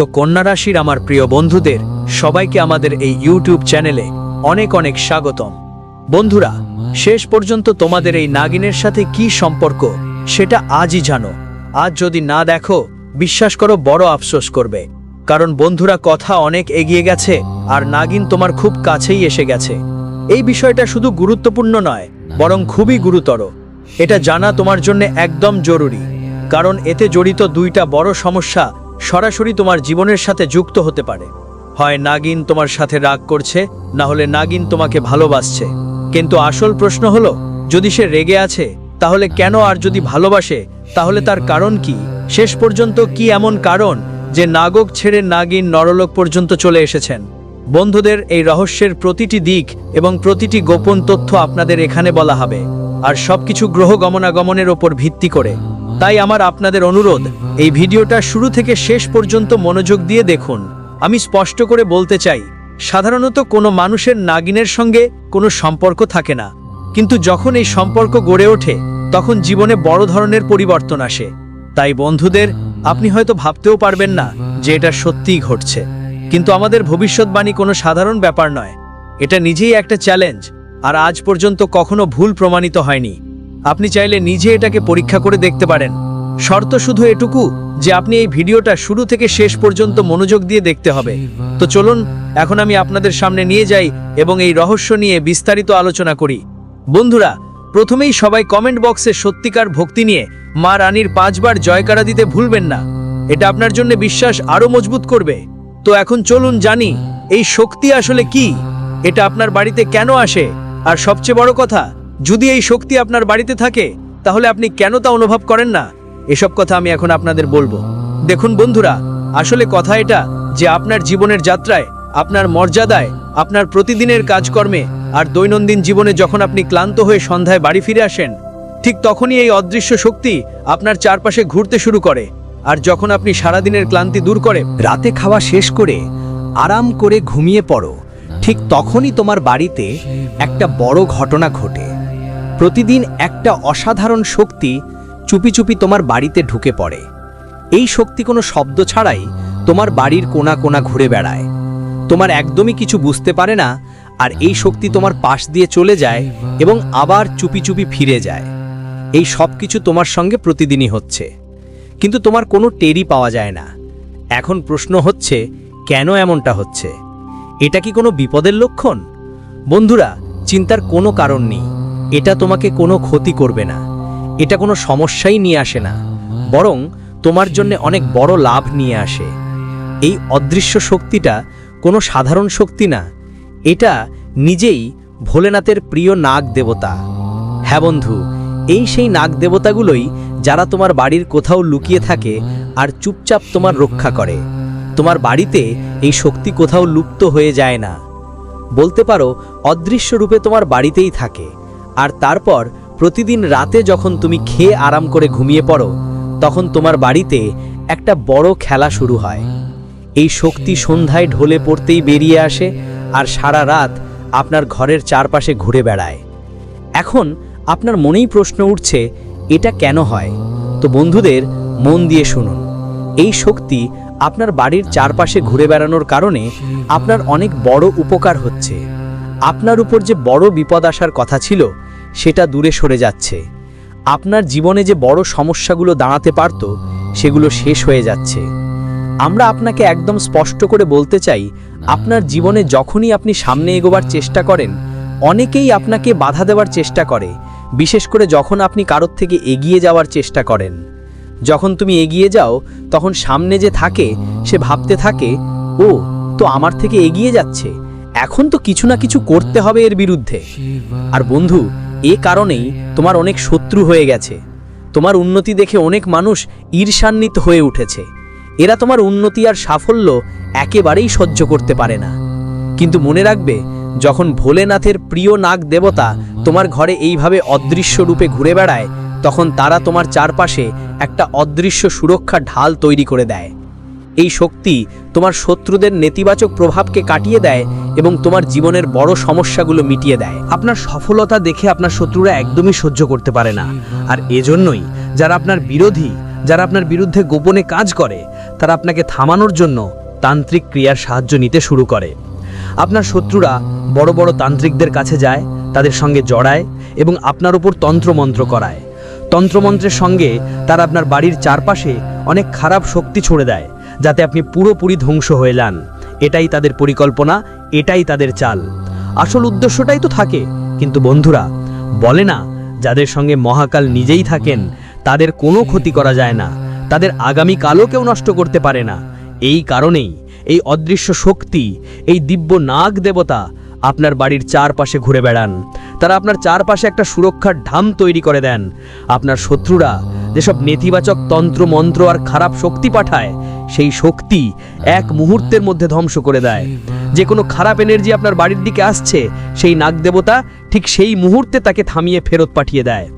তো কন্যা রাশির আমার প্রিয় বন্ধুদের সবাইকে আমাদের এই ইউটিউব চ্যানেলে অনেক অনেক স্বাগতম। বন্ধুরা, শেষ পর্যন্ত তোমাদের এই নাগিনের সাথে কি সম্পর্ক সেটা আজই জানো। আজ যদি না দেখো, বিশ্বাস করো বড় আফসোস করবে। কারণ বন্ধুরা, কথা অনেক এগিয়ে গেছে আর নাগিন তোমার খুব কাছেই এসে গেছে। এই বিষয়টা শুধু গুরুত্বপূর্ণ নয়, বরং খুবই গুরুতর। এটা জানা তোমার জন্য একদম জরুরি, কারণ এতে জড়িত দুইটা বড় সমস্যা সরাসরি তোমার জীবনের সাথে যুক্ত হতে পারে। হয় নাগিন তোমার সাথে রাগ করছে, না হলে নাগিন তোমাকে ভালোবাসছে। কিন্তু আসল প্রশ্ন হলো, যদি সে রেগে আছে, তাহলে কেন আর যদি ভালোবাসে, তাহলে তার কারণ কি? শেষ পর্যন্ত কি এমন কারণ যে নাগক ছেড়ে নাগিন নরলোক পর্যন্ত চলে এসেছেন? বন্ধুদের এই রহস্যের প্রতিটি দিক এবং প্রতিটি গোপন তথ্য আপনাদের এখানে বলা হবে। আর সবকিছু গ্রহ গমনাগমনের ওপর ভিত্তি করে। তাই আমার আপনাদের অনুরোধ, এই ভিডিওটা শুরু থেকে শেষ পর্যন্ত মনোযোগ দিয়ে দেখুন। আমি স্পষ্ট করে বলতে চাই, সাধারণত কোনো মানুষের নাগিনের সঙ্গে কোনো সম্পর্ক থাকে না। কিন্তু যখন এই সম্পর্ক গড়ে ওঠে, তখন জীবনে বড় ধরনের পরিবর্তন আসে। তাই বন্ধুদের, আপনি হয়তো ভাবতেও পারবেন না যে এটা সত্যিই ঘটছে। কিন্তু আমাদের ভবিষ্যৎবাণী কোনো সাধারণ ব্যাপার নয়। এটা নিজেই একটা চ্যালেঞ্জ, আর আজ পর্যন্ত কখনো ভুল প্রমাণিত হয়নি। আপনি চাইলে নিজে এটাকে পরীক্ষা করে দেখতে পারেন। শর্ত শুধু এটুকু যে আপনি এই ভিডিওটা শুরু থেকে শেষ পর্যন্ত মনোযোগ দিয়ে দেখতে হবে। তো চলুন, এখন আমি আপনাদের সামনে নিয়ে যাই এবং এই রহস্য নিয়ে বিস্তারিত আলোচনা করি। বন্ধুরা, প্রথমেই সবাই কমেন্ট বক্সে সত্যিকার ভক্তি নিয়ে মা রানীর পাঁচবার জয়কারা দিতে ভুলবেন না। এটা আপনার জন্য বিশ্বাস আরও মজবুত করবে। তো এখন চলুন জানি, এই শক্তি আসলে কি? এটা আপনার বাড়িতে কেন আসে? আর সবচেয়ে বড় কথা যদি এই শক্তি আপনার বাড়িতে থাকে, তাহলে আপনি কেন তা অনুভব করেন না? এসব কথা আমি এখন আপনাদের বলব। দেখুন বন্ধুরা, আসলে কথা এটা যে আপনার জীবনের যাত্রায়, আপনার মর্যাদায়, আপনার প্রতিদিনের কাজকর্মে আর দৈনন্দিন জীবনে যখন আপনি ক্লান্ত হয়ে সন্ধ্যায় বাড়ি ফিরে আসেন, ঠিক তখনই এই অদৃশ্য শক্তি আপনার চারপাশে ঘুরতে শুরু করে। আর যখন আপনি সারাদিনের ক্লান্তি দূর করে, রাতে খাওয়া শেষ করে, আরাম করে ঘুমিয়ে পড়ো, ঠিক তখনই তোমার বাড়িতে একটা বড় ঘটনা ঘটে। প্রতিদিন একটা অসাধারণ শক্তি চুপি চুপি তোমার বাড়িতে ঢুকে পড়ে। এই শক্তি কোনো শব্দ ছাড়াই তোমার বাড়ির কোনা কোনা ঘুরে বেড়ায়। তোমার একদমই কিছু বুঝতে পারে না, আর এই শক্তি তোমার পাশ দিয়ে চলে যায় এবং আবার চুপি চুপি ফিরে যায়। এই সব কিছু তোমার সঙ্গে প্রতিদিনই হচ্ছে। কিন্তু তোমার কোনো টেরি পাওয়া যায় না। এখন প্রশ্ন হচ্ছে, কেন এমনটা হচ্ছে? এটা কি কোনো বিপদের লক্ষণ? বন্ধুরা, চিন্তার কোনো কারণ নেই। এটা তোমাকে কোনো ক্ষতি করবে না। এটা কোনো সমস্যাই নিয়ে আসে না। বরং তোমার জন্য অনেক বড় লাভ নিয়ে আসে। এই অদৃশ্য শক্তিটা কোনো সাধারণ শক্তি না। এটা নিজেই ভোলেনাথের প্রিয় নাগ দেবতা। হ্যাঁ বন্ধু, এই সেই নাগ দেবতাগুলোই যারা তোমার বাড়ির কোথাও লুকিয়ে থাকে আর চুপচাপ তোমার রক্ষা করে। তোমার বাড়িতে এই শক্তি কোথাও লুপ্ত হয়ে যায় না। বলতে পারো, অদৃশ্য রূপে তোমার বাড়িতেই থাকে। আর তারপর প্রতিদিন রাতে যখন তুমি খেয়ে আরাম করে ঘুমিয়ে পড়ো, তখন তোমার বাড়িতে একটা বড় খেলা শুরু হয়। এই শক্তি সন্ধ্যায় ঢলে পড়তেই বেরিয়ে আসে আর সারা রাত আপনার ঘরের চারপাশে ঘুরে বেড়ায়। এখন আপনার মনেই প্রশ্ন উঠছে, এটা কেন হয়? তো বন্ধুদের মন দিয়ে শুনুন। এই শক্তি আপনার বাড়ির চারপাশে ঘুরে বেড়ানোর কারণে আপনার অনেক বড় উপকার হচ্ছে। আপনার উপর যে বড় বিপদ আসার কথা ছিল, সেটা দূরে সরে যাচ্ছে। আপনার জীবনে যে বড় সমস্যাগুলো দাঁড়াতে পারত, সেগুলো শেষ হয়ে যাচ্ছে। আমরা আপনাকে একদম স্পষ্ট করে বলতে চাই, আপনার জীবনে যখনই আপনি সামনে এগোবার চেষ্টা করেন, অনেকেই আপনাকে বাধা দেওয়ার চেষ্টা করে, বিশেষ করে যখন আপনি কারোর থেকে এগিয়ে যাওয়ার চেষ্টা করেন। যখন তুমি এগিয়ে যাও, তখন সামনে যে থাকে, সে ভাবতে থাকে, ও, তো আমার থেকে এগিয়ে যাচ্ছে। এখন তো কিছু না কিছু করতে হবে এর বিরুদ্ধে। আর বন্ধু, এ কারণেই তোমার অনেক শত্রু হয়ে গেছে। তোমার উন্নতি দেখে অনেক মানুষ ঈর্ষান্বিত হয়ে উঠেছে। এরা তোমার উন্নতি আর সাফল্য একেবারেই সহ্য করতে পারে না। কিন্তু মনে রাখবে, যখন ভোলেনাথের প্রিয় নাগ দেবতা তোমার ঘরে এইভাবে অদৃশ্য রূপে ঘুরে বেড়ায়, তখন তারা তোমার চারপাশে একটা অদৃশ্য সুরক্ষা ঢাল তৈরি করে দেয়। এই শক্তি তোমার শত্রুদের নেতিবাচক প্রভাবকে কাটিয়ে দেয় এবং তোমার জীবনের বড় সমস্যাগুলো মিটিয়ে দেয়। আপনার সফলতা দেখে আপনার শত্রুরা একদমই সহ্য করতে পারে না। আর এজন্যই যারা আপনার বিরোধী, যারা আপনার বিরুদ্ধে গোপনে কাজ করে, তারা আপনাকে থামানোর জন্য তান্ত্রিক ক্রিয়ার সাহায্য নিতে শুরু করে। আপনার শত্রুরা বড় বড় তান্ত্রিকদের কাছে যায়, তাদের সঙ্গে জড়ায় এবং আপনার উপর তন্ত্রমন্ত্র করায়। তন্ত্রমন্ত্রের সঙ্গে তারা আপনার বাড়ির চারপাশে অনেক খারাপ শক্তি ছড়ে দেয়। যাতে আপনি পুরোপুরি ধ্বংস হয়ে যান। এটাই তাদের পরিকল্পনা, এটাই তাদের চাল। আসল উদ্দেশ্যটাই তো থাকে। কিন্তু বন্ধুরা, বলে না, যাদের সঙ্গে মহাকাল নিজেই থাকেন, তাদের কোনো ক্ষতি করা যায় না। তাদের আগামী কালও কেউ নষ্ট করতে পারে না। এই কারণেই এই অদৃশ্য শক্তি, এই দিব্য নাগ দেবতা আপনার বাড়ির চারপাশে ঘুরে বেড়ান। তারা আপনার চারপাশে একটা সুরক্ষার ঢাম তৈরি করে দেন। আপনার শত্রুরা যেসব নেতিবাচক তন্ত্র মন্ত্র আর খারাপ শক্তি পাঠায় সেই শক্তি এক মুহূর্তের মধ্যে ধ্বংস করে দেয়। যে কোনো খারাপ এনার্জি আপনার বাড়ির দিকে আসছে, সেই নাগ দেবতা ঠিক সেই মুহূর্তে তাকে থামিয়ে ফেরত পাঠিয়ে দেয়।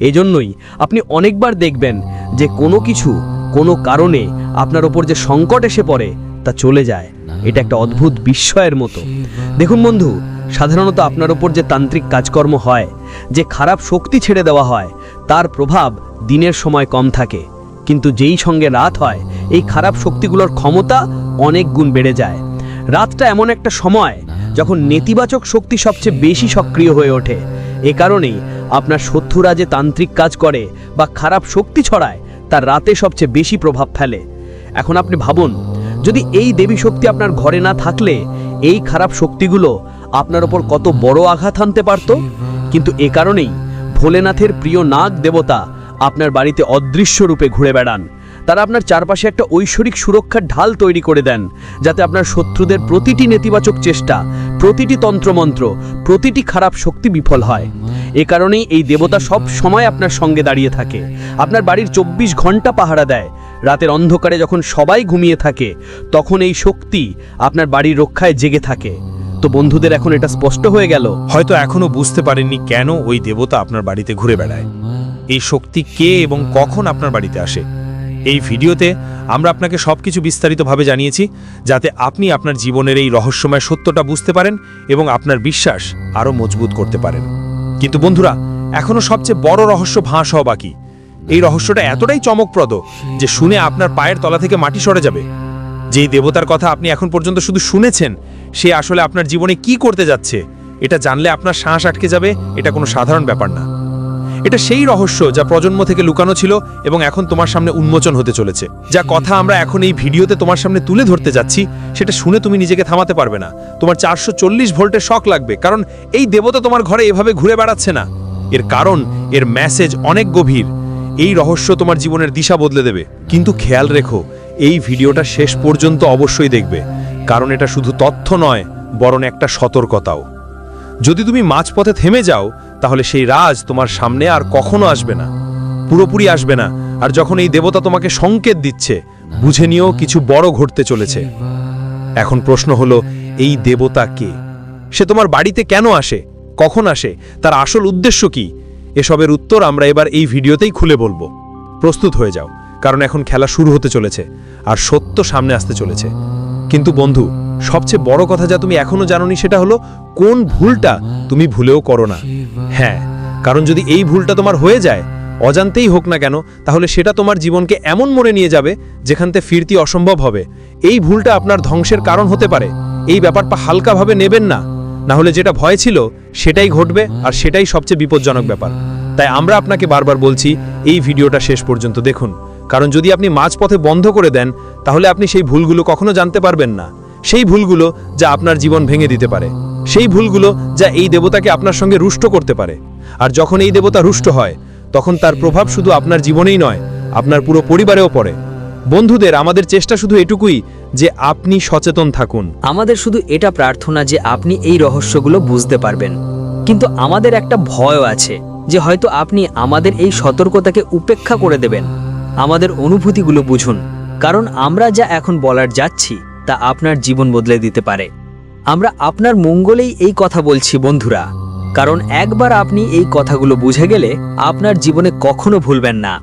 এজন্যই আপনি অনেকবার দেখবেন যে কোনো কিছু, কোনো কারণে আপনার ওপর যে সংকট এসে পড়ে, তা চলে যায়। এটা একটা অদ্ভুত বিস্ময়ের মতো। দেখুন বন্ধু, সাধারণত আপনার ওপর যে তান্ত্রিক কাজকর্ম হয়, যে খারাপ শক্তি ছেড়ে দেওয়া হয়, তার প্রভাব দিনের সময় কম থাকে। কিন্তু যেই সঙ্গে রাত হয়, এই খারাপ শক্তিগুলোর ক্ষমতা অনেক গুণ বেড়ে যায়। রাতটা এমন একটা সময় যখন নেতিবাচক শক্তি সবচেয়ে বেশি সক্রিয় হয়ে ওঠে। এ কারণেই আপনার শত্রুরা যে তান্ত্রিক কাজ করে বা খারাপ শক্তি ছড়ায়, তার রাতে সবচেয়ে বেশি প্রভাব ফেলে। এখন আপনি ভাবুন, যদি এই দেবী শক্তি আপনার ঘরে না থাকলে, এই খারাপ শক্তিগুলো আপনার ওপর কত বড় আঘাত আনতে পারত? কিন্তু এ কারণেই ভোলেনাথের প্রিয় নাগ দেবতা আপনার বাড়িতে অদৃশ্য রূপে ঘুরে বেড়ান। তারা আপনার চারপাশে একটা ঐশ্বরিক সুরক্ষার ঢাল তৈরি করে দেন, যাতে আপনার শত্রুদের প্রতিটি নেতিবাচক চেষ্টা, প্রতিটি তন্ত্রমন্ত্র, প্রতিটি খারাপ শক্তি বিফল হয়। এ কারণেই এই দেবতা সব সময় আপনার সঙ্গে দাঁড়িয়ে থাকে। আপনার বাড়ির চব্বিশ ঘণ্টা পাহারা দেয়। রাতের অন্ধকারে যখন সবাই ঘুমিয়ে থাকে, তখন এই শক্তি আপনার বাড়ির রক্ষায় জেগে থাকে। তো বন্ধুদের এখন এটা স্পষ্ট হয়ে গেল। হয়তো এখনও বুঝতে পারেননি কেন ওই দেবতা আপনার বাড়িতে ঘুরে বেড়ায়। এই শক্তি কে এবং কখন আপনার বাড়িতে আসে? এই ভিডিওতে আমরা আপনাকে সবকিছু বিস্তারিতভাবে জানিয়েছি, যাতে আপনি আপনার জীবনের এই রহস্যময় সত্যটা বুঝতে পারেন এবং আপনার বিশ্বাস আরও মজবুত করতে পারেন। কিন্তু বন্ধুরা, এখনও সবচেয়ে বড় রহস্য ভাঁস হওয়া বাকি। এই রহস্যটা এতটাই চমকপ্রদ যে শুনে আপনার পায়ের তলা থেকে মাটি সরে যাবে। যেই দেবতার কথা আপনি এখন পর্যন্ত শুধু শুনেছেন, সে আসলে আপনার জীবনে কি করতে যাচ্ছে, এটা জানলে আপনার শ্বাস আটকে যাবে, এটা কোনো সাধারণ ব্যাপার না। এটা সেই রহস্য যা প্রজন্ম থেকে লুকানো ছিল এবং এখন তোমার সামনে উন্মোচন হতে চলেছে। যা কথা আমরা এখন এই ভিডিওতে তোমার সামনে তুলে ধরতে যাচ্ছি, সেটা শুনে তুমি নিজেকে থামাতে পারবে না। তোমার চারশো চল্লিশ ভোল্টের শক লাগবে, কারণ এই দেবতা তোমার ঘরে এভাবে ঘুরে বেড়াচ্ছে না। এর কারণ, এর মেসেজ অনেক গভীর। এই রহস্য তোমার জীবনের দিশা বদলে দেবে। কিন্তু খেয়াল রেখো, এই ভিডিওটা শেষ পর্যন্ত অবশ্যই দেখবে। কারণ এটা শুধু তথ্য নয়, বরং একটা সতর্কতাও। যদি তুমি মাঝপথে থেমে যাও, তাহলে সেই রাজ তোমার সামনে আর কখনো আসবে না। পুরোপুরি আসবে না। আর যখন এই দেবতা তোমাকে সংকেত দিচ্ছে, বুঝে নিয়েও কিছু বড় ঘটতে চলেছে। এখন প্রশ্ন হলো, এই দেবতা কে? সে তোমার বাড়িতে কেন আসে? কখন আসে? তার আসল উদ্দেশ্য কি? এসবের উত্তর আমরা এবার এই ভিডিওতেই খুলে বলব। প্রস্তুত হয়ে যাও, কারণ এখন খেলা শুরু হতে চলেছে, আর সত্য সামনে আসতে চলেছে। কিন্তু বন্ধু সবচেয়ে বড় কথা যা তুমি এখনও জানোনি সেটা হলো, কোন ভুলটা তুমি ভুলেও করো না। হ্যাঁ কারণ যদি এই ভুলটা তোমার হয়ে যায়, অজান্তেই হোক না কেন, তাহলে সেটা তোমার জীবনকে এমন মোড়ে নিয়ে যাবে যেখানতে ফিরতি অসম্ভব হবে। এই ভুলটা আপনার ধ্বংসের কারণ হতে পারে। এই ব্যাপারটা হালকাভাবে নেবেন না। না হলে যেটা ভয় ছিল, সেটাই ঘটবে আর সেটাই সবচেয়ে বিপজ্জনক ব্যাপার। তাই আমরা আপনাকে বারবার বলছি, এই ভিডিওটা শেষ পর্যন্ত দেখুন। কারণ যদি আপনি মাঝপথে বন্ধ করে দেন, তাহলে আপনি সেই ভুলগুলো কখনো জানতে পারবেন না। সেই ভুলগুলো যা আপনার জীবন ভেঙে দিতে পারে। সেই ভুলগুলো যা এই দেবতাকে আপনার সঙ্গে রুষ্ট করতে পারে। আর যখন এই দেবতা রুষ্ট হয়, তখন তার প্রভাব শুধু আপনার জীবনেই নয়, আপনার পুরো পরিবারেও পড়ে। বন্ধুদের, আমাদের চেষ্টা শুধু এটুকুই যে আপনি সচেতন থাকুন। আমাদের শুধু এটা প্রার্থনা যে আপনি এই রহস্যগুলো বুঝতে পারবেন। কিন্তু আমাদের একটা ভয় আছে যে হয়তো আপনি আমাদের এই সতর্কতাকে উপেক্ষা করে দেবেন। আমাদের অনুভূতিগুলো বুঝুন। কারণ আমরা যা এখন বলার যাচ্ছি তা আপনার জীবন বদলে দিতে পারে। আমরা আপনার মঙ্গলেই এই কথা বলছি, বন্ধুরা। কারণ একবার আপনি এই কথাগুলো বুঝে গেলে আপনার জীবনে কখনো ভুলবেন না।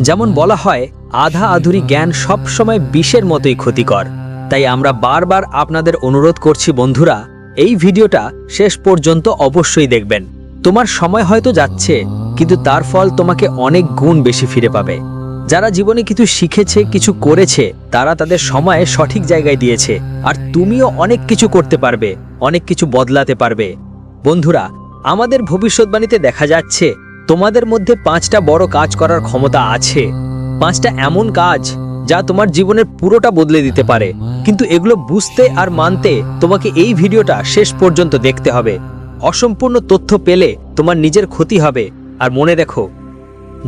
যেমন বলা হয়, আধা আধুরি জ্ঞান সবসময় বিষের মতোই ক্ষতিকর। তাই আমরা বারবার আপনাদের অনুরোধ করছি, বন্ধুরা, এই ভিডিওটা শেষ পর্যন্ত অবশ্যই দেখবেন। তোমার সময় হয়তো যাচ্ছে, কিন্তু তার ফল তোমাকে অনেক গুণ বেশি ফিরে পাবে। যারা জীবনে কিছু শিখেছে, কিছু করেছে, তারা তাদের সময়ে সঠিক জায়গায় দিয়েছে। আর তুমিও অনেক কিছু করতে পারবে, অনেক কিছু বদলাতে পারবে। বন্ধুরা, আমাদের ভবিষ্যৎবাণীতে দেখা যাচ্ছে, তোমাদের মধ্যে পাঁচটা বড় কাজ করার ক্ষমতা আছে। পাঁচটা এমন কাজ যা তোমার জীবনের পুরোটা বদলে দিতে পারে। কিন্তু এগুলো বুঝতে আর মানতে তোমাকে এই ভিডিওটা শেষ পর্যন্ত দেখতে হবে। অসম্পূর্ণ তথ্য পেলে তোমার নিজের ক্ষতি হবে। আর মনে দেখো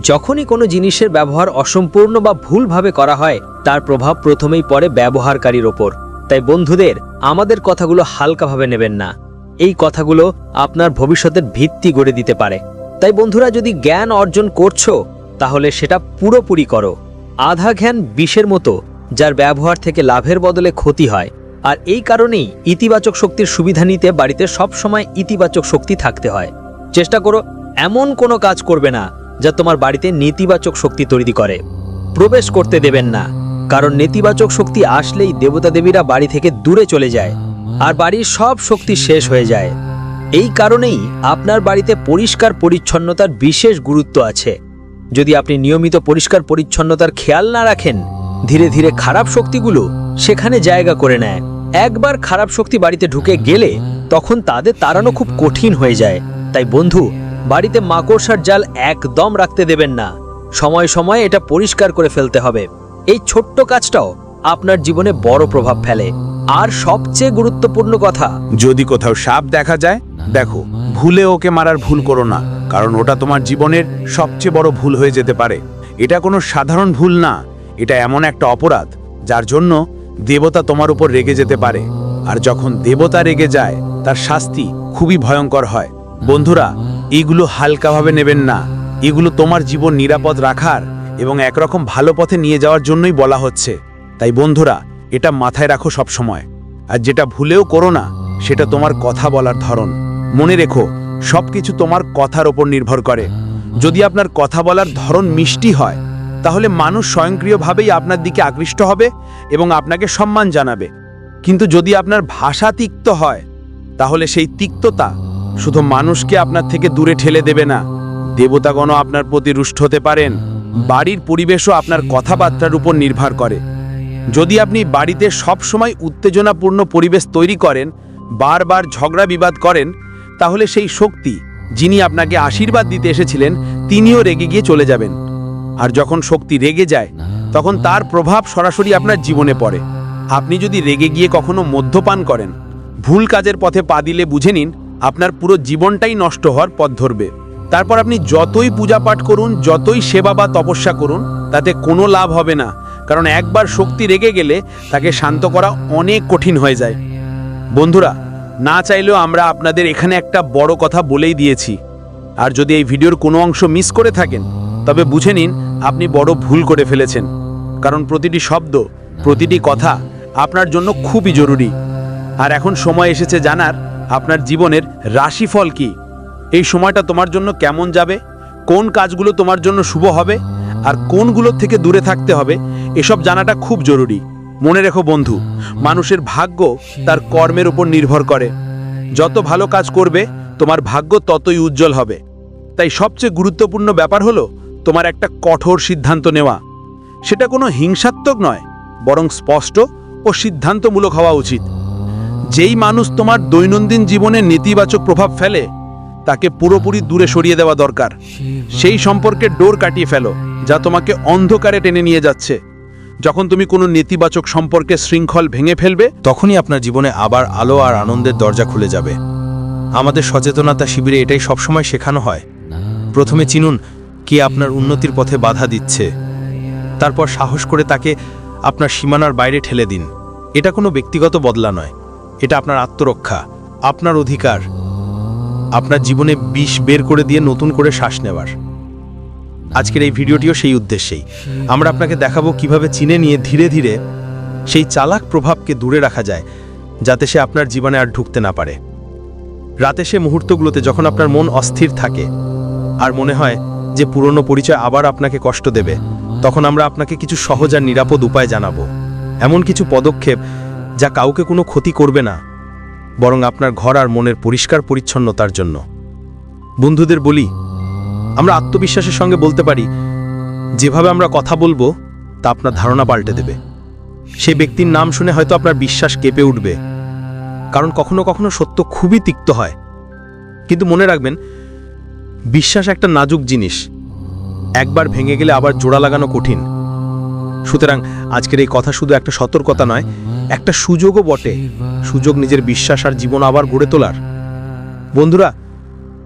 যখনই কোনো জিনিসের ব্যবহার অসম্পূর্ণ বা ভুলভাবে করা হয়, তার প্রভাব প্রথমেই পড়ে ব্যবহারকারীর ওপর। তাই বন্ধুদের, আমাদের কথাগুলো হালকাভাবে নেবেন না। এই কথাগুলো আপনার ভবিষ্যতের ভিত্তি গড়ে দিতে পারে। তাই বন্ধুরা, যদি জ্ঞান অর্জন করছ, তাহলে সেটা পুরোপুরি করো। আধা জ্ঞান বিষের মতো, যার ব্যবহার থেকে লাভের বদলে ক্ষতি হয়। আর এই কারণেই ইতিবাচক শক্তির সুবিধা নিতে বাড়িতে সবসময় ইতিবাচক শক্তি থাকতে হয়। চেষ্টা করো, এমন কোনো কাজ করবে না যা তোমার বাড়িতে নেতিবাচক শক্তি তৈরি করে। প্রবেশ করতে দেবেন না, কারণ নেতিবাচক শক্তি আসলেই দেবতা দেবীরা বাড়ি থেকে দূরে চলে যায়, আর বাড়ির সব শক্তি শেষ হয়ে যায়। এই কারণেই আপনার বাড়িতে পরিষ্কার পরিচ্ছন্নতার বিশেষ গুরুত্ব আছে। যদি আপনি নিয়মিত পরিষ্কার পরিচ্ছন্নতার খেয়াল না রাখেন, ধীরে ধীরে খারাপ শক্তিগুলো সেখানে জায়গা করে নেয়। একবার খারাপ শক্তি বাড়িতে ঢুকে গেলে তখন তাদের তাড়ানো খুব কঠিন হয়ে যায়। তাই বন্ধু বাড়িতে মাকড়সার জাল একদম রাখতে দেবেন না। সময় সময় এটা পরিষ্কার করে ফেলতে হবে। এই ছোট্ট কাজটাও আপনার জীবনে বড় প্রভাব ফেলে। আর সবচেয়ে গুরুত্বপূর্ণ কথা, যদি কোথাও সাপ দেখা যায়, দেখো, ভুলে ওকে মারার ভুল করো না, কারণ ওটা তোমার জীবনের সবচেয়ে বড় ভুল হয়ে যেতে পারে। এটা কোনো সাধারণ ভুল না, এটা এমন একটা অপরাধ, যার জন্য দেবতা তোমার উপর রেগে যেতে পারে। আর যখন দেবতা রেগে যায়, তার শাস্তি খুবই ভয়ঙ্কর হয়। বন্ধুরা এগুলো হালকাভাবে নেবেন না। এগুলো তোমার জীবন নিরাপদ রাখার এবং একরকম ভালো পথে নিয়ে যাওয়ার জন্যই বলা হচ্ছে। তাই বন্ধুরা, এটা মাথায় রাখো সব সময় আর যেটা ভুলেও করো না, সেটা তোমার কথা বলার ধরন। মনে রেখো, সবকিছু তোমার কথার ওপর নির্ভর করে। যদি আপনার কথা বলার ধরন মিষ্টি হয়, তাহলে মানুষ স্বয়ংক্রিয়ভাবেই আপনার দিকে আকৃষ্ট হবে এবং আপনাকে সম্মান জানাবে। কিন্তু যদি আপনার ভাষা তিক্ত হয়, তাহলে সেই তিক্ততা শুধু মানুষকে আপনার থেকে দূরে ঠেলে দেবে না, দেবতাগণও আপনার প্রতি রুষ্ট হতে পারেন, বাড়ির পরিবেশও আপনার কথাবার্তার উপর নির্ভর করে। যদি আপনি বাড়িতে সব সময় উত্তেজনাপূর্ণ পরিবেশ তৈরি করেন, বারবার ঝগড়া বিবাদ করেন, তাহলে সেই শক্তি যিনি আপনাকে আশীর্বাদ দিতে এসেছিলেন, তিনিও রেগে গিয়ে চলে যাবেন। আর যখন শক্তি রেগে যায়, তখন তার প্রভাব সরাসরি আপনার জীবনে পড়ে। আপনি যদি রেগে গিয়ে কখনো মদ্যপান করেন, ভুল কাজের পথে পা দিলে বুঝে নিন আপনার পুরো জীবনটাই নষ্ট হওয়ার পথ ধরবে। তারপর আপনি যতই পূজা পাঠ করুন, যতই সেবা বা তপস্যা করুন, তাতে কোনো লাভ হবে না। কারণ একবার শক্তি রেগে গেলে তাকে শান্ত করা অনেক কঠিন হয়ে যায়। বন্ধুরা, না চাইলেও আমরা আপনাদের এখানে একটা বড় কথা বলেই দিয়েছি। আর যদি এই ভিডিওর কোনো অংশ মিস করে থাকেন, তবে বুঝে নিন আপনি বড় ভুল করে ফেলেছেন। কারণ প্রতিটি শব্দ, প্রতিটি কথা আপনার জন্য খুবই জরুরি। আর এখন সময় এসেছে জানার আপনার জীবনের রাশিফল কি? এই সময়টা তোমার জন্য কেমন যাবে? কোন কাজগুলো তোমার জন্য শুভ হবে? আর কোনগুলো থেকে দূরে থাকতে হবে? এসব জানাটা খুব জরুরি। মনে রেখো বন্ধু, মানুষের ভাগ্য তার কর্মের উপর নির্ভর করে। যত ভালো কাজ করবে, তোমার ভাগ্য ততই উজ্জ্বল হবে। তাই সবচেয়ে গুরুত্বপূর্ণ ব্যাপার হলো তোমার একটা কঠোর সিদ্ধান্ত নেওয়া। সেটা কোনো হিংসাত্মক নয়, বরং স্পষ্ট ও সিদ্ধান্তমূলক হওয়া উচিত। যেই মানুষ তোমার দৈনন্দিন জীবনে নেতিবাচক প্রভাব ফেলে, তাকে পুরোপুরি দূরে সরিয়ে দেওয়া দরকার। সেই সম্পর্কে ডোর কাটিয়ে ফেলো, যা তোমাকে অন্ধকারে টেনে নিয়ে যাচ্ছে। যখন তুমি কোনো নেতিবাচক সম্পর্কে শৃঙ্খল ভেঙে ফেলবে, তখনই আপনার জীবনে আবার আলো আর আনন্দের দরজা খুলে যাবে। আমাদের সচেতনতা শিবিরে এটাই সবসময় শেখানো হয়। প্রথমে চিনুন কে আপনার উন্নতির পথে বাধা দিচ্ছে। তারপর সাহস করে তাকে আপনার সীমানার বাইরে ঠেলে দিন। এটা কোনো ব্যক্তিগত বদলা নয়। এটা আপনার আত্মরক্ষা, আপনার অধিকার। আপনার জীবনে বিষ বের করে দিয়ে নতুন করে শ্বাস নেওয়ার। আজকের এই ভিডিওটিও সেই উদ্দেশ্যেই। আমরা আপনাকে দেখাবো কীভাবে চিনে নিয়ে ধীরে ধীরে সেই চালাক প্রভাবকে দূরে রাখা যায়, যাতে সে আপনার জীবনে আর ঢুকতে না পারে। রাতে সে মুহূর্তগুলোতে যখন আপনার মন অস্থির থাকে আর মনে হয় যে পুরনো পরিচয় আবার আপনাকে কষ্ট দেবে, তখন আমরা আপনাকে কিছু সহজ আর নিরাপদ উপায় জানাব। এমন কিছু পদক্ষেপ যা কাউকে কোনো ক্ষতি করবে না, বরং আপনার ঘর আর মনের পরিষ্কার পরিচ্ছন্নতার জন্য। বন্ধুদের বলি, আমরা আত্মবিশ্বাসের সঙ্গে বলতে পারি, যেভাবে আমরা কথা বলব, তা আপনার ধারণা পাল্টে দেবে। সেই ব্যক্তির নাম শুনে হয়তো আপনার বিশ্বাস কেঁপে উঠবে। কারণ কখনো কখনো সত্য খুবই তিক্ত হয়। কিন্তু মনে রাখবেন, বিশ্বাস একটা নাজুক জিনিস। একবার ভেঙে গেলে আবার জোড়া লাগানো কঠিন। সুতরাং আজকের এই কথা শুধু একটা সতর্কতা নয় একটা সুযোগও বটে। সুযোগ নিজের বিশ্বাস আর জীবন আবার গড়ে তোলার। বন্ধুরা,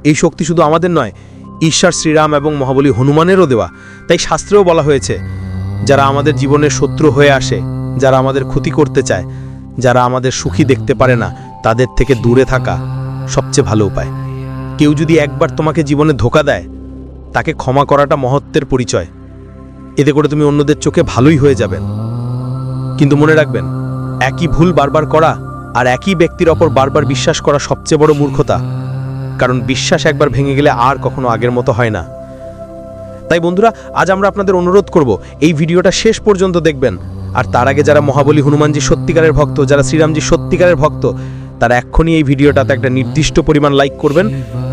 এই শক্তি শুধু আমাদের নয়, ঈশ্বর শ্রীরাম এবং মহাবলী হনুমানেরও দেওয়া। তাই শাস্ত্রেও বলা হয়েছে, যারা আমাদের জীবনের শত্রু হয়ে আসে, যারা আমাদের ক্ষতি করতে চায়, যারা আমাদের সুখী দেখতে পারে না, তাদের থেকে দূরে থাকা সবচেয়ে ভালো উপায়। কেউ যদি একবার তোমাকে জীবনে ধোকা দেয়, তাকে ক্ষমা করাটা মহত্বের পরিচয়। এতে করে তুমি অন্যদের চোখে ভালোই হয়ে যাবেন। কিন্তু মনে রাখবেন একই ভুল বারবার করা আর একই ব্যক্তির ওপর বারবার বিশ্বাস করা সবচেয়ে বড় মূর্খতা। কারণ বিশ্বাস একবার ভেঙে গেলে আর কখনো আগের মতো হয় না। তাই বন্ধুরা, আজ আমরা আপনাদের অনুরোধ করব, এই ভিডিওটা শেষ পর্যন্ত দেখবেন। আর তার আগে যারা মহাবলী হনুমানজি সত্যিকারের ভক্ত, যারা শ্রীরামজি সত্যিকারের ভক্ত, তারা এক্ষুনি এই ভিডিওটাতে একটা নির্দিষ্ট পরিমাণ লাইক করবেন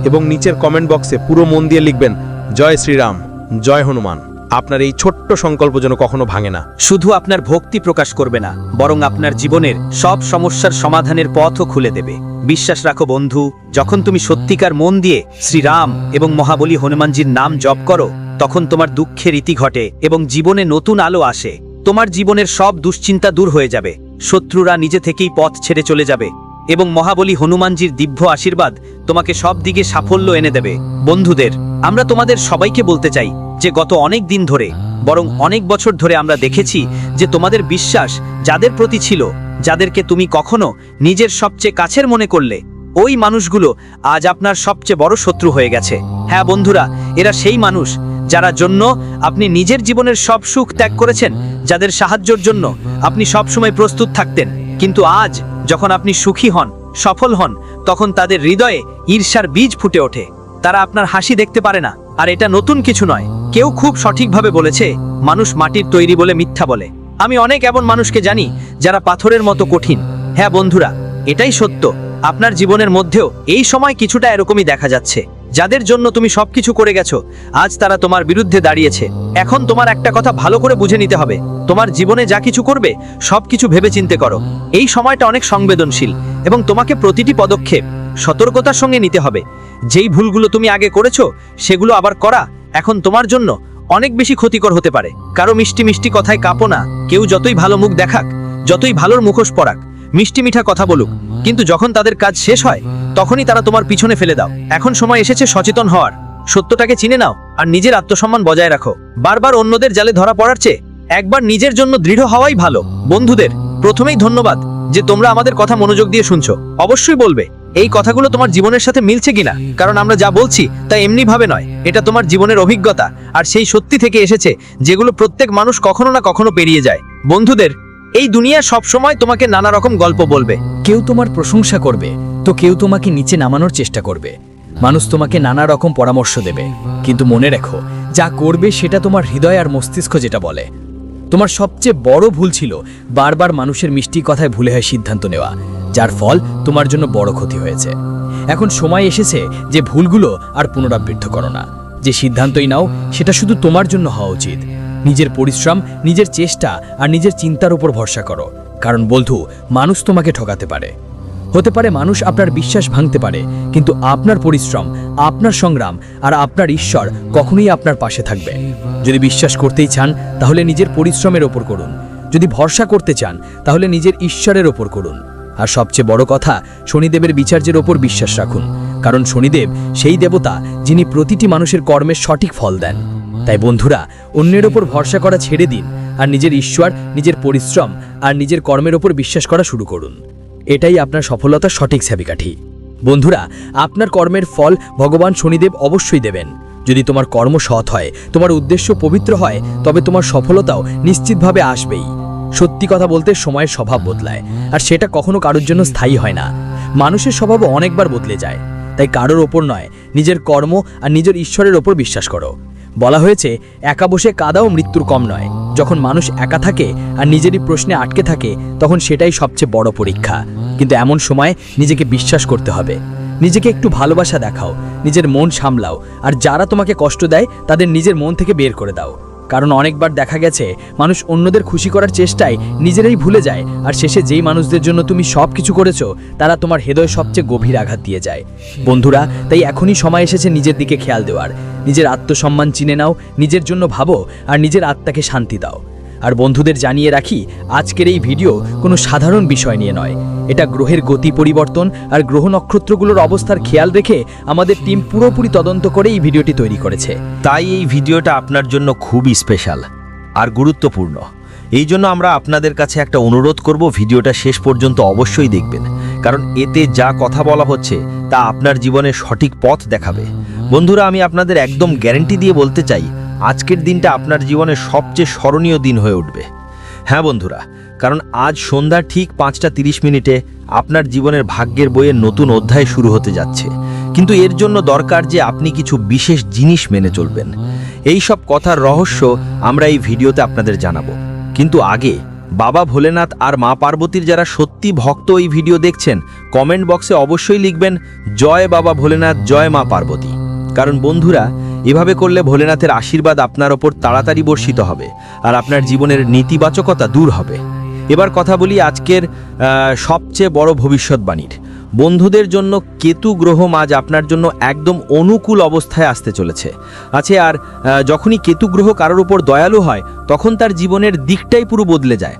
এবং নিচের কমেন্ট বক্সে পুরো মন দিয়ে লিখবেন, জয় শ্রীরাম, জয় হনুমান। আপনার এই ছোট্ট সংকল্প যেন কখনো ভাঙে না। শুধু আপনার ভক্তি প্রকাশ করবে না, বরং আপনার জীবনের সব সমস্যার সমাধানের পথও খুলে দেবে। বিশ্বাস রাখো বন্ধু, যখন তুমি সত্যিকার মন দিয়ে শ্রীরাম এবং মহাবলী হনুমানজির নাম জপ করো, তখন তোমার দুঃখের ইতি ঘটে এবং জীবনে নতুন আলো আসে। তোমার জীবনের সব দুশ্চিন্তা দূর হয়ে যাবে। শত্রুরা নিজে থেকেই পথ ছেড়ে চলে যাবে। এবং মহাবলী হনুমানজির দিব্য আশীর্বাদ তোমাকে সব দিকে সাফল্য এনে দেবে। বন্ধুদের, আমরা তোমাদের সবাইকে বলতে চাই যে গত অনেক দিন ধরে, বরং অনেক বছর ধরে আমরা দেখেছি যে তোমাদের বিশ্বাস যাদের প্রতি ছিল, যাদেরকে তুমি কখনো নিজের সবচেয়ে কাছের মনে করলে, ওই মানুষগুলো আজ আপনার সবচেয়ে বড় শত্রু হয়ে গেছে। হ্যাঁ বন্ধুরা, এরা সেই মানুষ যারা জন্য আপনি নিজের জীবনের সব সুখ ত্যাগ করেছেন, যাদের সাহায্যের জন্য আপনি সব সময় প্রস্তুত থাকতেন। কিন্তু আজ যখন আপনি সুখী হন, সফল হন, তখন তাদের হৃদয়ে ঈর্ষার বীজ ফুটে ওঠে। তারা আপনার হাসি দেখতে পারে না। আর এটা নতুন কিছু নয়। কেউ খুব সঠিকভাবে বলেছে, মানুষ মাটির তৈরি বলে মিথ্যা বলে। আমি অনেক এমন মানুষকে জানি যারা পাথরের মতো কঠিন। হ্যাঁ বন্ধুরা, এটাই সত্য। আপনার জীবনের মধ্যেও এই সময় কিছুটা এরকমই দেখা যাচ্ছে। যাদের জন্য তুমি সবকিছু করে গেছো, আজ তারা তোমার বিরুদ্ধে দাঁড়িয়েছে। এখন তোমার একটা কথা ভালো করে বুঝে নিতে হবে। তোমার জীবনে যা কিছু করবে, সবকিছু ভেবে চিন্তে করো। এই সময়টা অনেক সংবেদনশীল এবং তোমাকে প্রতিটি পদক্ষেপ সতর্কতার সঙ্গে নিতে হবে। যেই ভুলগুলো তুমি আগে করেছ, সেগুলো আবার করা এখন তোমার জন্য অনেক বেশি ক্ষতিকর হতে পারে। কারও মিষ্টি মিষ্টি কথায় কাঁপো না। কেউ যতই ভালো মুখ দেখাক, যতই ভালোর মুখোশ পরাক মিষ্টি মিঠা কথা বলুক, কিন্তু যখন তাদের কাজ শেষ হয়, তখনই তারা তোমার পিছনে ফেলে দাও। এখন সময় এসেছে সচেতন হওয়ার। সত্যটাকে চিনে নাও আর নিজের আত্মসম্মান বজায় রাখো। বারবার অন্যদের জালে ধরা পড়ার চেয়ে একবার নিজের জন্য দৃঢ় হওয়াই ভালো। বন্ধুদের, প্রথমেই ধন্যবাদ যে তোমরা আমাদের কথা মনোযোগ দিয়ে শুনছো। অবশ্যই বলবে, এই কথাগুলো তোমার জীবনের সাথে মিলছে কিনা? কারণ আমরা যা বলছি তা এমনি ভাবে নয়। এটা তোমার জীবনের অভিজ্ঞতা। আর সেই সত্যি থেকে এসেছে যেগুলো প্রত্যেক মানুষ কখনো না কখনো পেরিয়ে যায়। বন্ধুদের এই দুনিয়া সব সময় তোমাকে নানা রকম গল্প বলবে। কেউ তোমার প্রশংসা করবে, তো কেউ তোমাকে নিচে নামানোর চেষ্টা করবে। মানুষ তোমাকে নানা রকম পরামর্শ দেবে। কিন্তু মনে রেখো, যা করবে সেটা তোমার হৃদয় আর মস্তিষ্ক যেটা বলে। তোমার সবচেয়ে বড় ভুল ছিল বারবার মানুষের মিষ্টি কথায় ভুলে হয় সিদ্ধান্ত নেওয়া, যার ফল তোমার জন্য বড় ক্ষতি হয়েছে। এখন সময় এসেছে যে ভুলগুলো আর পুনরাবৃত্ত করো না। যে সিদ্ধান্তই নাও, সেটা শুধু তোমার জন্য হওয়া উচিত। নিজের পরিশ্রম, নিজের চেষ্টা আর নিজের চিন্তার উপর ভরসা করো। কারণ বন্ধু, মানুষ তোমাকে ঠকাতে পারে। হতে পারে মানুষ আপনার বিশ্বাস ভাঙতে পারে, কিন্তু আপনার পরিশ্রম, আপনার সংগ্রাম আর আপনার ঈশ্বর কখনোই আপনার পাশে থাকবে। যদি বিশ্বাস করতেই চান, তাহলে নিজের পরিশ্রমের ওপর করুন। যদি ভরসা করতে চান, তাহলে নিজের ঈশ্বরের ওপর করুন। আর সবচেয়ে বড় কথা, শনিদেবের বিচার্যের ওপর বিশ্বাস রাখুন। কারণ শনিদেব সেই দেবতা যিনি প্রতিটি মানুষের কর্মের সঠিক ফল দেন। তাই বন্ধুরা, অন্যের ওপর ভরসা করা ছেড়ে দিন আর নিজের ঈশ্বর, নিজের পরিশ্রম আর নিজের কর্মের ওপর বিশ্বাস করা শুরু করুন। এটাই আপনার সফলতার সঠিক চাবিকাঠি। বন্ধুরা, আপনার কর্মের ফল ভগবান শনিদেব অবশ্যই দেবেন। যদি তোমার কর্ম সৎ হয়, তোমার উদ্দেশ্য পবিত্র হয়, তবে তোমার সফলতাও নিশ্চিতভাবে আসবেই। সত্যি কথা বলতে সময়ের স্বভাব বদলায়, আর সেটা কখনো কারোর জন্য স্থায়ী হয় না। মানুষের স্বভাবও অনেকবার বদলে যায়। তাই কারোর ওপর নয়, নিজের কর্ম আর নিজের ঈশ্বরের ওপর বিশ্বাস করো। বলা হয়েছে, একা বসে কাদাও মৃত্যুর কম নয়। যখন মানুষ একা থাকে আর নিজেরই প্রশ্নে আটকে থাকে, তখন সেটাই সবচেয়ে বড় পরীক্ষা। কিন্তু এমন সময় নিজেকে বিশ্বাস করতে হবে। নিজেকে একটু ভালোবাসা দেখাও, নিজের মন সামলাও, আর যারা তোমাকে কষ্ট দেয়, তাদের নিজের মন থেকে বের করে দাও। কারণ অনেকবার দেখা গেছে, মানুষ অন্যদের খুশি করার চেষ্টায় নিজেরাই ভুলে যায়, আর শেষে যেই মানুষদের জন্য তুমি সব কিছু করেছ, তারা তোমার হৃদয় সবচেয়ে গভীর আঘাত দিয়ে যায়। বন্ধুরা, তাই এখনই সময় এসেছে নিজের দিকে খেয়াল দেওয়ার। নিজের আত্মসম্মান চিনে নাও, নিজের জন্য ভাবো, আর নিজের আত্মাকে শান্তি দাও। আর বন্ধুদের জানিয়ে রাখি, আজকের এই ভিডিও কোনো সাধারণ বিষয় নিয়ে নয়। এটা গ্রহের গতি পরিবর্তন আর গ্রহ নক্ষত্রগুলোর অবস্থার খেয়াল রেখে আমাদের টিম পুরোপুরি তদন্ত করে এই ভিডিওটি তৈরি করেছে। তাই এই ভিডিওটা আপনার জন্য খুবই স্পেশাল আর গুরুত্বপূর্ণ। এই জন্য আমরা আপনাদের কাছে একটা অনুরোধ করব, ভিডিওটা শেষ পর্যন্ত অবশ্যই দেখবেন। কারণ এতে যা কথা বলা হচ্ছে, তা আপনার জীবনে সঠিক পথ দেখাবে। বন্ধুরা, আমি আপনাদের একদম গ্যারেন্টি দিয়ে বলতে চাই আজকের দিনটা আপনার জীবনের সবচেয়ে স্মরণীয় দিন হয়ে উঠবে। হ্যাঁ বন্ধুরা, কারণ আজ সন্ধ্যা ঠিক পাঁচটা তিরিশ মিনিটে আপনার জীবনের ভাগ্যের বইয়ের নতুন অধ্যায় শুরু হতে যাচ্ছে। কিন্তু এর জন্য দরকার যে আপনি কিছু বিশেষ জিনিস মেনে চলবেন। এই সব কথার রহস্য আমরা এই ভিডিওতে আপনাদের জানাব। কিন্তু আগে, বাবা ভোলেনাথ আর মা পার্বতীর যারা সত্যি ভক্ত এই ভিডিও দেখছেন, কমেন্ট বক্সে অবশ্যই লিখবেন, জয় বাবা ভোলেনাথ, জয় মা পার্বতী। কারণ বন্ধুরা এভাবে করলে ভোলেনাথের আশীর্বাদ আপনার ওপর তাড়াতাড়ি বর্ষিত হবে আর আপনার জীবনের নেতিবাচকতা দূর হবে। এবার কথা বলি আজকের সবচেয়ে বড় ভবিষ্যৎবাণীর। বন্ধুদের জন্য কেতু গ্রহ আজ আপনার জন্য একদম অনুকূল অবস্থায় আসতে চলেছে। আছে আর যখনই কেতু গ্রহ কারোর উপর দয়ালু হয়, তখন তার জীবনের দিকটাই পুরো বদলে যায়।